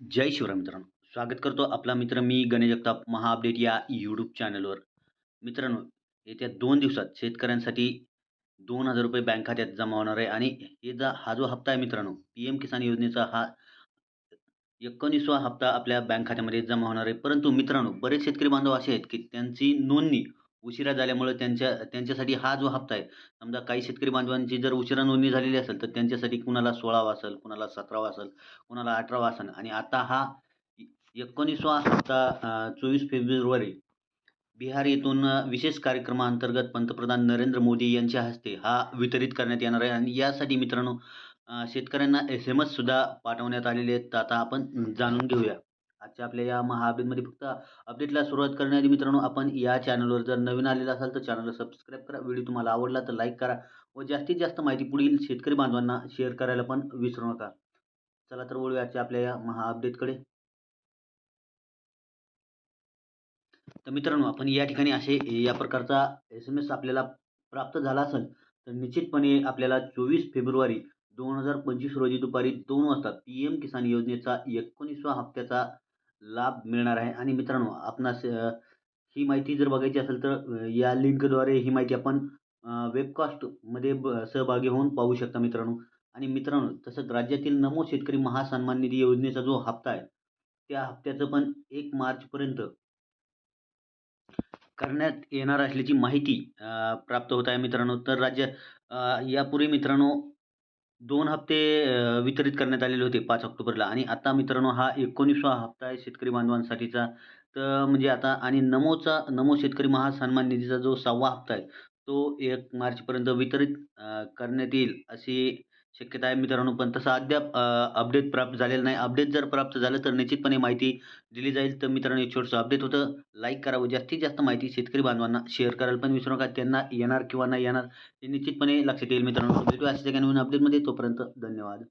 जय शिवराय मित्रांनो. स्वागत करतो आपला मित्र मी गणेश जगताप. महा अपडेट या यूट्यूब चॅनलवर मित्रांनो येत्या दोन दिवसात शेतकऱ्यांसाठी दोन हजार रुपये बँक खात्यात जमा होणार आहे आणि हे जा हा जो हप्ता आहे मित्रांनो पी एम किसान योजनेचा हा एकोणीसवा हप्ता आपल्या बँक खात्यामध्ये जमा होणार आहे. परंतु मित्रांनो बरेच शेतकरी बांधव असे आहेत की त्यांची नोंदणी उशिरा झाल्यामुळे त्यांच्या त्यांच्यासाठी हा जो हप्ता आहे समजा काही शेतकरी बांधवांची जर उशिरा नोंदणी झालेली असेल तर त्यांच्यासाठी कुणाला सोळावा असेल कुणाला सतरावा असेल कुणाला अठरावा असेल. आणि आता हा एकोणीसवा हप्ता चोवीस फेब्रुवारी बिहार येथून विशेष कार्यक्रमाअंतर्गत पंतप्रधान नरेंद्र मोदी यांच्या हस्ते हा वितरित करण्यात येणार आहे. आणि यासाठी मित्रांनो शेतकऱ्यांना एस एम एससुद्धा पाठवण्यात आलेले आहेत. तर आता आपण जाणून घेऊया. आजच्या आपल्या या महाअपडेटमध्ये फक्त अपडेटला सुरुवात करण्याआधी मित्रांनो आपण या चॅनलवर जर नवीन आलेला असाल तर चॅनलला सबस्क्राईब करा. व्हिडिओ तुम्हाला आवडला तर लाईक करा व जास्तीत जास्त माहिती पुढील शेतकरी बांधवांना शेअर करायला पण विसरू नका. चला तर वळूया आजच्या आपल्या या महाअपडेटकडे. तर मित्रांनो आपण या ठिकाणी असे या प्रकारचा एस एम एस आपल्याला प्राप्त झाला असेल तर निश्चितपणे आपल्याला चोवीस फेब्रुवारी दोन हजार पंचवीस रोजी दुपारी दोन वाजता पी एम किसान योजनेचा एकोणीसवा हप्त्याचा लाभ मिळणार आहे. आणि मित्रांनो आपणास ही माहिती जर बघायची असेल तर या लिंकद्वारे ही माहिती आपण वेबकास्टमध्ये ब सहभागी होऊन पाहू शकता मित्रांनो. आणि मित्रांनो तसंच राज्यातील नमो शेतकरी महासन्मान निधी योजनेचा जो हप्ता आहे त्या हप्त्याचं पण एक मार्चपर्यंत करण्यात येणार असल्याची माहिती प्राप्त होत आहे मित्रांनो. तर राज्य यापूर्वी मित्रांनो दोन हप्ते वितरित करण्यात आलेले होते पाच ऑक्टोबरला. आणि आता मित्रांनो हा एकोणीसवा हप्ता आहे शेतकरी बांधवांसाठीचा. तर म्हणजे आता आणि नमोचा नमो शेतकरी महासन्मान निधीचा जो सहावा हप्ता आहे तो एक मार्चपर्यंत वितरित करण्यात येईल अशी शक्यता आहे मित्रांनो पण तसं अद्याप अपडेट प्राप्त झालेलं नाही. अपडेट जर प्राप्त झालं तर निश्चितपणे माहिती दिली जाईल. तर मित्रांनो एक छोटंसं अपडेट होतं. लाईक करावं जास्तीत जास्त माहिती शेतकरी बांधवांना शेअर करायला पण विसरू नका त्यांना येणार किंवा नाही येणार हे निश्चितपणे लक्षात येईल मित्रांनो. भेटू अशा ठिकाणी अपडेटमध्ये तोपर्यंत धन्यवाद.